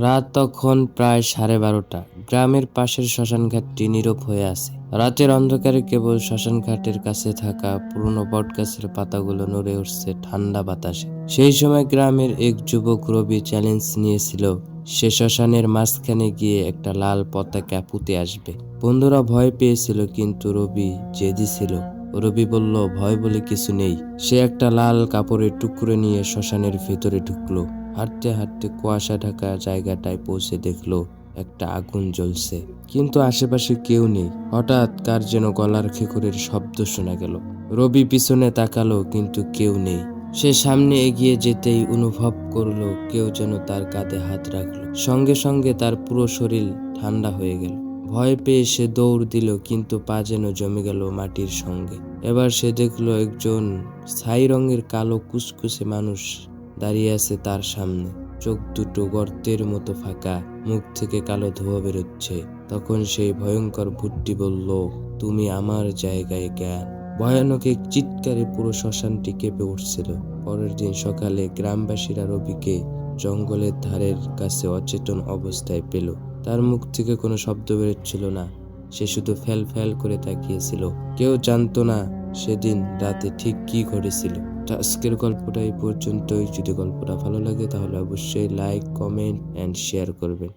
রাত তখন প্রায় সাড়ে বারোটা। গ্রামের পাশের শ্মশানঘাটটি নীরব হয়ে আছে। রাতের অন্ধকারে কেবল শ্মশানঘাটের কাছে থাকা পুরনো বটগাছের পাতাগুলো নড়ে উঠছে ঠান্ডা বাতাসে। সেই সময় গ্রামের এক যুবক রবি চ্যালেঞ্জ নিয়েছিল, সে শ্মশানের মাঝখানে গিয়ে একটা লাল পতাকা পুঁতে আসবে। বন্ধুরা ভয় পেয়েছিল, কিন্তু রবি জেদি ছিল। রবি বলল, ভয় বলে কিছু নেই। সে একটা লাল কাপড়ের টুকরো নিয়ে শ্মশানের ভেতরে ঢুকলো। হাঁটতে হাঁটতে কুয়াশা ঢাকা জায়গাটায় পৌঁছে দেখল একটা আগুন জ্বলছে। কিন্তু আশেপাশে কেউ নেই। হঠাৎ কার যেন গলার খেকুরের শব্দ শোনা গেল। রবি পিছনে তাকালো, কিন্তু কেউ নেই। সে সামনে এগিয়ে যেতেই অনুভব করল কেউ যেন তার কাঁধে হাত রাখল। সঙ্গে সঙ্গে তার পুরো শরীর ঠান্ডা হয়ে গেল। ভয় পেয়ে সে দৌড় দিল, কিন্তু পা যেন জমে গেল মাটির সঙ্গে। এবার সে দেখল একজন ছাই রঙের কালো কুচকুচে মানুষ দাঁড়িয়ে আছে তার সামনে। চোখ দুটো গর্তের মতো ফাঁকা, মুখ থেকে কালো ধোঁয়া বেরোচ্ছে। তখন সেই ভয়ঙ্কর ভূতটি বলল, তুমি আমার জায়গায় জ্ঞান। ভয়ানক এক চিৎকারে পুরো শ্মশানটি কেঁপে উঠছিল। পরের দিন সকালে গ্রামবাসীরা রবিকে জঙ্গলের ধারের কাছে অচেতন অবস্থায় পেল। তার মুখ থেকে কোনো শব্দ বেরোচ্ছিল না। সে শুধু ফ্যাল ফ্যাল করে তাকিয়েছিল। কেউ জানতো না সেদিন রাতে ঠিক কি ঘটেছিল। তো আজকের গল্পটা এই পর্যন্তই। যদি গল্পটা ভালো লাগে তাহলে অবশ্যই লাইক কমেন্ট অ্যান্ড শেয়ার করবেন।